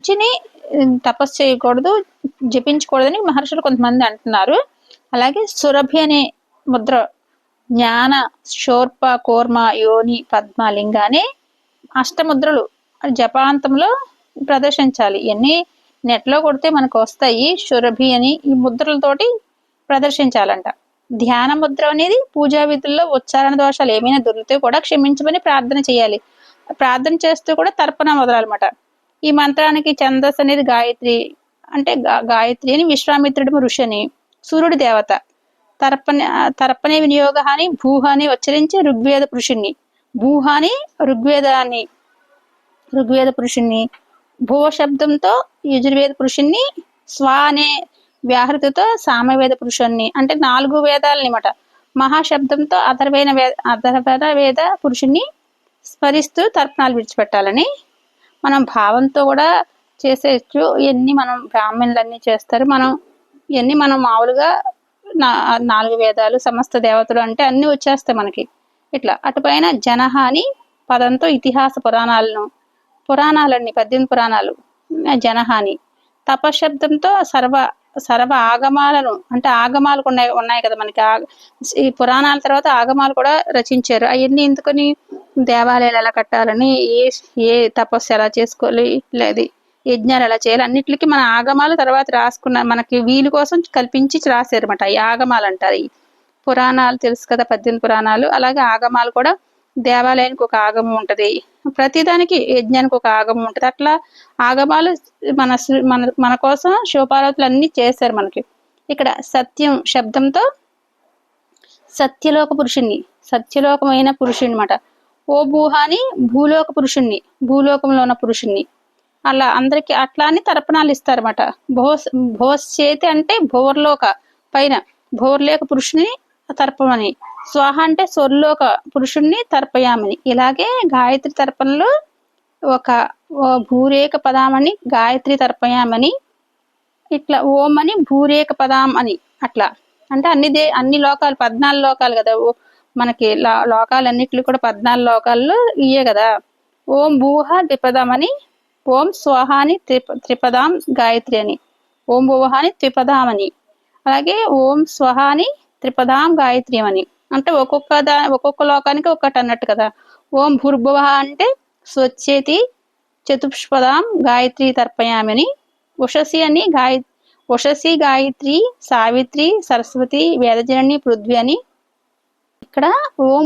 రుచిని తపస్సు చేయకూడదు జపించకూడదని మహర్షులు కొంతమంది అంటున్నారు. అలాగే సురభి అనే ముద్ర జ్ఞాన శోర్ప కోర్మ యోని పద్మ లింగానే అష్టముద్రలు జపాంతంలో ప్రదర్శించాలి. ఇవన్నీ నెట్లో కొడితే మనకు వస్తాయి. సురభి అని ఈ ముద్రలతోటి ప్రదర్శించాలంట. ధ్యాన ముద్ర అనేది పూజా విధుల్లో ఉచ్చారణ దోషాలు ఏమైనా దొరికితే కూడా క్షమించమని ప్రార్థన చేయాలి. ప్రార్థన చేస్తూ కూడా తర్పణ మొదలన్నమాట ఈ మంత్రానికి ఛందస్ అనేది గాయత్రి అంటే గాయత్రి అని విశ్వామిత్రుడు ఋషి అని సూర్యుడి దేవత. తర్పణ తర్పణే వినియోగ అని భూహాని ఉచ్చరించి ఋగ్వేద పురుషుణ్ణి భూహాని ఋగ్వేదాన్ని ఋగ్వేద పురుషుణ్ణి భూ శబ్దంతో యజుర్వేద పురుషుణ్ణి స్వా అనే వ్యాహృతితో సామవేద పురుషుణ్ణి అంటే నాలుగు వేదాలన్నమాట. మహాశబ్దంతో అధర్వైన వేద అధర్వేద వేద పురుషుణ్ణి స్మరిస్తూ తర్పణాలు విడిచిపెట్టాలని మనం భావంతో కూడా చేసేయచ్చు. ఇవన్నీ మనం బ్రాహ్మణులన్నీ చేస్తారు. మనం ఇవన్నీ మనం మామూలుగా నా నాలుగు వేదాలు సమస్త దేవతలు అంటే అన్నీ వచ్చేస్తాయి మనకి. ఇట్లా అటుపైన జనహాని పదంతో ఇతిహాస పురాణాలను పురాణాలన్నీ పద్దెనిమిది పురాణాలు జనహాని తపశబ్దంతో సర్వ సర్వ ఆగమాలను అంటే ఆగమాలు ఉన్నాయి ఉన్నాయి కదా మనకి. ఈ పురాణాల తర్వాత ఆగమాలు కూడా రచించారు. అవన్నీ ఎందుకని దేవాలయాలు ఎలా కట్టాలని ఏ ఏ తపస్సు ఎలా చేసుకోవాలి లేదు యజ్ఞాలు ఎలా చేయాలి అన్నిటికీ మన ఆగమాలు తర్వాత రాసుకున్న మనకి వీలు కోసం కల్పించి రాశారు అనమాట ఈ ఆగమాలు అంటారు పురాణాలు తెలుసు కదా పద్దెనిమిది పురాణాలు. అలాగే ఆగమాలు కూడా దేవాలయానికి ఒక ఆగమం ఉంటుంది. ప్రతిదానికి యజ్ఞానికి ఒక ఆగమం ఉంటుంది. అట్లా ఆగమాలు మన మన మన కోసం శోభారతులు అన్ని చేశారు మనకి. ఇక్కడ సత్యం శబ్దంతో సత్యలోక పురుషుణ్ణి సత్యలోకమైన పురుషుణ్ణి అనమాట ఓ భూహాని భూలోక పురుషుణ్ణి భూలోకంలో ఉన్న పురుషుణ్ణి. అలా అందరికి అట్లా అని తర్పణాలు ఇస్తారన్నమాట. భోస్ భోస్ చేతి అంటే భోర్లోక పైన భోర్లేక పురుషుని తర్పమని. స్వాహ అంటే స్వర్లోక పురుషుణ్ణి తర్పయామని. ఇలాగే గాయత్రి తర్పణలో ఒక భూరేక పదామని గాయత్రి తర్పయామని. ఇట్లా ఓం అని భూరేక పదాం అని అట్లా. అంటే అన్ని దే అన్ని లోకాలు పద్నాలుగు లోకాలు కదా. మనకి లోకాలన్నిట్లు కూడా పద్నాలుగు లోకాల్లో ఇయే కదా. ఓం భూహ ద్విపదం ఓం స్వాహాని త్రిప త్రిపదాం గాయత్రి అని. ఓం భూహాని త్రిపదామని. అలాగే ఓం స్వహాని త్రిపదాం గాయత్రి అని. అంటే ఒక్కొక్క దా ఒక్కొక్క లోకానికి ఒక్కటి అన్నట్టు కదా. ఓం భూర్భువ అంటే స్వచ్చేతి చతుష్పదాం గాయత్రి తర్పయామని ఉషసి అని గాయ ఉషసి గాయత్రి సావిత్రి సరస్వతి వేదజనని పృథ్వీ అని. ఇక్కడ ఓం